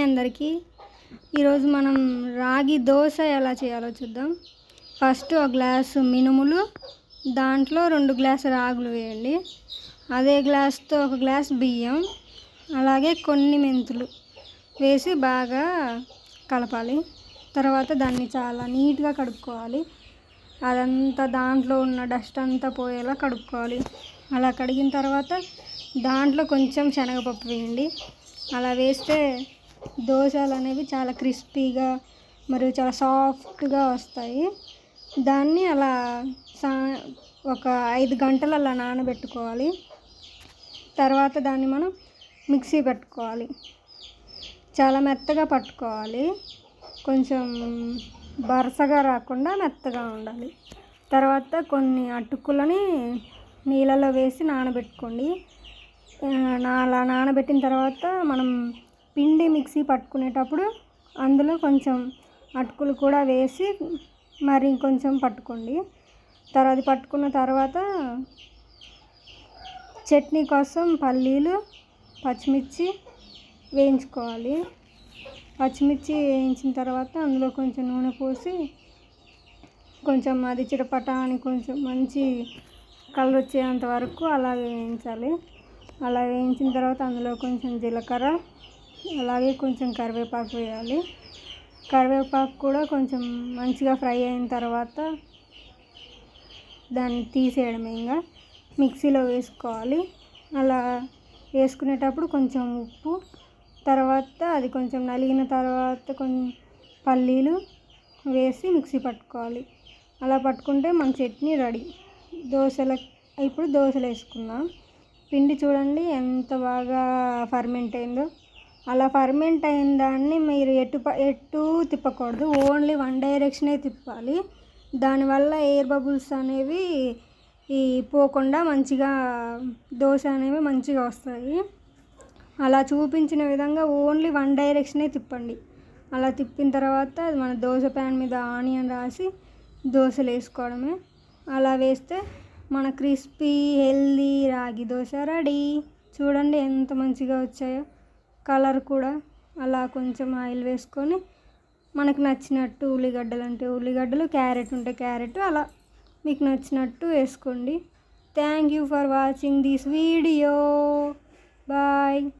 Hi అందరికీ. ఈరోజు మనం రాగి దోశ ఎలా చేయాలో చూద్దాం. ఫస్ట్ ఒక గ్లాసు మినుములు దాంట్లో రెండు గ్లాసు రాగులు వేయండి. అదే గ్లాస్తో ఒక గ్లాస్ బియ్యం అలాగే కొన్ని మెంతులు వేసి బాగా కలపాలి. తర్వాత దాన్ని చాలా నీట్గా కడుక్కోవాలి. అదంతా దాంట్లో ఉన్న డస్ట్ అంతా పోయేలా కడుక్కోవాలి. అలా కడిగిన తర్వాత దాంట్లో కొంచెం శనగపప్పు వేయండి. అలా వేస్తే దోశలు అనేవి చాలా క్రిస్పీగా మరియు చాలా సాఫ్ట్గా వస్తాయి. దాన్ని అలా సా ఒక ఐదు గంటలు అలా నానబెట్టుకోవాలి. తర్వాత దాన్ని మనం మిక్సీ పెట్టుకోవాలి. చాలా మెత్తగా పట్టుకోవాలి. కొంచెం బరసగా రాకుండా మెత్తగా ఉండాలి. తర్వాత కొన్ని అటుకులని నీళ్ళలో వేసి నానబెట్టుకోండి. అలా నానబెట్టిన తర్వాత మనం పిండి మిక్సీ పట్టుకునేటప్పుడు అందులో కొంచెం అటుకులు కూడా వేసి మరి కొంచెం పట్టుకోండి. తర్వాత పట్టుకున్న తర్వాత చట్నీ కోసం పల్లీలు పచ్చిమిర్చి వేయించుకోవాలి. పచ్చిమిర్చి వేయించిన తర్వాత అందులో కొంచెం నూనె పోసి కొంచెం అది చిటపట అని కొంచెం మంచి కలర్ వచ్చేంత వరకు అలా వేయించాలి. అలా వేయించిన తర్వాత అందులో కొంచెం జీలకర్ర అలాగే కొంచెం కరివేపాకు వేయాలి. కరివేపాకు కూడా కొంచెం మంచిగా ఫ్రై అయిన తర్వాత దాన్ని తీసేయడమే ఇంకా. మిక్సీలో వేసుకోవాలి. అలా వేసుకునేటప్పుడు కొంచెం ఉప్పు తర్వాత అది కొంచెం నలిగిన తర్వాత కొంచెం పల్లీలు వేసి మిక్సీ పట్టుకోవాలి. అలా పట్టుకుంటే మన చట్నీ రెడీ. దోశల ఇప్పుడు దోశలు వేసుకుందాం. పిండి చూడండి ఎంత బాగా ఫర్మెంట్ అయిందో. అలా ఫర్మెంట్ అయిన దాన్ని మీరు ఎటు ఎటు తిప్పకూడదు. ఓన్లీ వన్ డైరెక్షనే తిప్పాలి. దానివల్ల ఎయిర్ బబుల్స్ అనేవి ఈ పోకుండా మంచిగా దోశ అనేవి మంచిగా వస్తాయి. అలా చూపించిన విధంగా ఓన్లీ వన్ డైరెక్షనే తిప్పండి. అలా తిప్పిన తర్వాత మన దోశ ప్యాన్ మీద ఆనియన్ రాసి దోశలు వేసుకోవడమే. అలా వేస్తే మన క్రిస్పీ హెల్దీ రాగి దోశ రెడీ. చూడండి ఎంత మంచిగా వచ్చాయో. కలర్ కూడా అలా కొంచెం ఆయిల్ వేసుకొని మనకు నచ్చినట్టు ఉల్లిగడ్డలు అంటే ఉల్లిగడ్డలు క్యారెట్ ఉంటే క్యారెట్ అలా మీకు నచ్చినట్టు వేసుకోండి. Thank you for watching this video bye